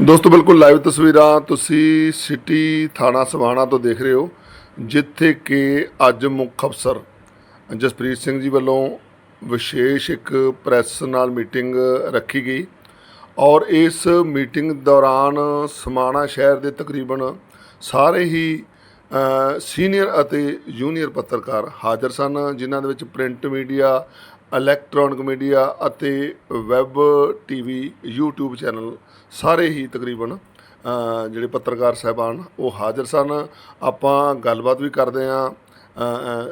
ਦੋਸਤੋ, ਬਿਲਕੁਲ ਲਾਈਵ ਤਸਵੀਰਾਂ ਤੁਸੀਂ ਸਿਟੀ ਥਾਣਾ ਸਵਾਣਾ ਤੋਂ ਦੇਖ ਰਹੇ ਹੋ, ਜਿੱਥੇ ਕਿ ਅੱਜ ਮੁੱਖ ਅਫਸਰ ਜਸਪ੍ਰੀਤ ਸਿੰਘ ਜੀ ਵੱਲੋਂ ਵਿਸ਼ੇਸ਼ ਇੱਕ ਪ੍ਰੈਸ ਨਾਲ ਮੀਟਿੰਗ ਰੱਖੀ ਗਈ ਔਰ ਇਸ ਮੀਟਿੰਗ ਦੌਰਾਨ ਸਮਾਣਾ ਸ਼ਹਿਰ ਦੇ ਤਕਰੀਬਨ ਸਾਰੇ ਹੀ ਸੀਨੀਅਰ ਅਤੇ ਜੂਨੀਅਰ ਪੱਤਰਕਾਰ ਹਾਜ਼ਰ ਸਨ, ਜਿਨ੍ਹਾਂ ਦੇ ਵਿੱਚ ਪ੍ਰਿੰਟ ਮੀਡੀਆ, ਇਲੈਕਟ੍ਰੋਨਿਕ ਮੀਡੀਆ ਅਤੇ ਵੈਬ ਟੀਵੀ, YouTube ਚੈਨਲ ਸਾਰੇ ਹੀ ਤਕਰੀਬਨ ਜਿਹੜੇ ਪੱਤਰਕਾਰ ਸਹਿਬਾਨ ਉਹ ਹਾਜ਼ਰ ਸਨ। ਆਪਾਂ ਗੱਲਬਾਤ ਵੀ ਕਰਦੇ ਹਾਂ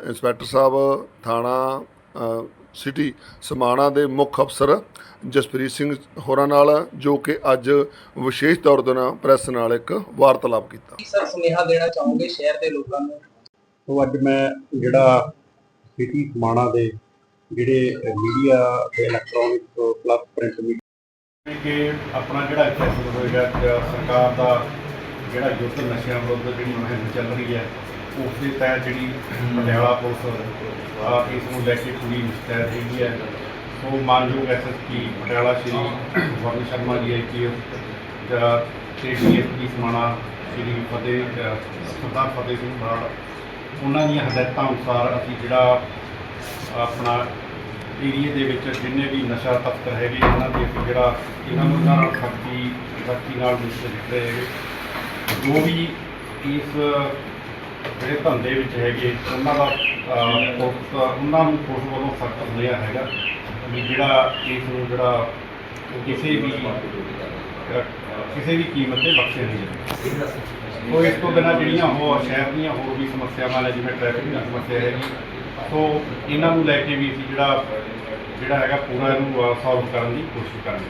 ਇੰਸਪੈਕਟਰ ਸਾਹਿਬ, ਥਾਣਾ ਸਿਟੀ ਸਮਾਣਾ ਦੇ ਮੁੱਖ ਅਫਸਰ ਜਸਪ੍ਰੀਤ ਸਿੰਘ ਹੋਰਾਂ ਨਾਲ ਜੋ ਕਿ ਅੱਜ ਵਿਸ਼ੇਸ਼ ਤੌਰ ਤੇ ਨਾ ਪ੍ਰੈਸ ਨਾਲ ਇੱਕ ਵਾਰਤਾਲਾਪ ਕੀਤਾ। ਕੀ ਸਰ ਸੁਨੇਹਾ ਦੇਣਾ ਚਾਹੋਗੇ ਸ਼ਹਿਰ ਦੇ ਲੋਕਾਂ ਨੂੰ? ਸੋ ਅੱਜ ਮੈਂ ਜਿਹੜਾ ਸਿਟੀ ਸਮਾਣਾ ਦੇ ਜਿਹੜੇ ਮੀਡੀਆ ਤੇ ਇਲੈਕਟ੍ਰੋਨਿਕ ਪਲੱਸ ਪ੍ਰਿੰਟ ਮੀਡੀਆ ਕਿ ਆਪਣਾ ਜਿਹੜਾ ਫੈਸਲਾ ਹੋਏਗਾ ਸਰਕਾਰ ਦਾ ਜਿਹੜਾ ਯੁੱਧ ਨਸ਼ਿਆਂ ਵਿਰੁੱਧ ਜਿਹੜੀ ਮੁਹਿੰਮ ਚੱਲ ਰਹੀ ਹੈ ਉਸ ਦੇ ਤਹਿਤ ਜਿਹੜੀ ਪਟਿਆਲਾ ਪੁਲਿਸ ਆ ਇਸ ਨੂੰ ਲੈ ਕੇ ਪੂਰੀ ਮੁਸਤੈਦ ਹੈਗੀ ਹੈ। ਸੋ ਮਾਨਯੋਗ ਐਸਐਸਪੀ ਪਟਿਆਲਾ ਸ਼੍ਰੀ ਵਰਨ ਸ਼ਰਮਾ ਜੀ ਆਈਪੀਐਸ ਜਾਂ ਤੇ ਡੀਐਸਪੀ ਸਮਾਣਾ ਸ਼੍ਰੀ ਫਤਿਹ ਸਰਦਾਰ ਫਤਿਹ ਸਿੰਘ ਬਰਾੜ, ਉਹਨਾਂ ਦੀਆਂ ਹਦਾਇਤਾਂ ਅਨੁਸਾਰ ਅਸੀਂ ਜਿਹੜਾ ਆਪਣਾ ਏਰੀਏ ਦੇ ਵਿੱਚ ਜਿੰਨੇ ਵੀ ਨਸ਼ਾ ਤਸਕਰ ਹੈਗੇ, ਉਹਨਾਂ ਦੇ ਅਸੀਂ ਜਿਹੜਾ ਇਹਨਾਂ ਨੂੰ ਨਾਲ ਸਖਤੀ ਸਖਤੀ ਨਾਲ ਨਿਸ਼ਚਿਤ ਰਹੇ ਹੈਗੇ, ਜੋ ਵੀ ਇਸ ਜਿਹੜੇ ਧੰਦੇ ਵਿੱਚ ਹੈਗੇ, ਉਹਨਾਂ ਦਾ ਪੁਲਿਸ ਉਹਨਾਂ ਨੂੰ ਪੁਲਿਸ ਵੱਲੋਂ ਸਖਤ ਸੁਨੇਹਾ ਹੈਗਾ। ਵੀ ਜਿਹੜਾ ਇਸ ਨੂੰ ਜਿਹੜਾ ਕਿਸੇ ਵੀ ਕਿਸੇ ਵੀ ਕੀਮਤ ਤੇ ਬਖਸ਼ਿਆ ਨਹੀਂ ਜਾਵੇ ਸੋ ਇਸ ਤੋਂ ਬਿਨਾਂ ਜਿਹੜੀਆਂ ਹੋਰ ਸ਼ਹਿਰ ਦੀਆਂ ਹੋਰ ਵੀ ਸਮੱਸਿਆਵਾਂ ਨੇ, ਜਿਵੇਂ ਟ੍ਰੈਫਿਕ ਦੀ ਸਮੱਸਿਆ ਹੈ ਸੋ ਇਹਨਾਂ ਨੂੰ ਲੈ ਕੇ ਵੀ ਅਸੀਂ ਜਿਹੜਾ ਜਿਹੜਾ ਹੈਗਾ ਪੂਰਾ ਇਹਨੂੰ ਸੋਲਵ ਕਰਨ ਦੀ ਕੋਸ਼ਿਸ਼ ਕਰਾਂਗੇ।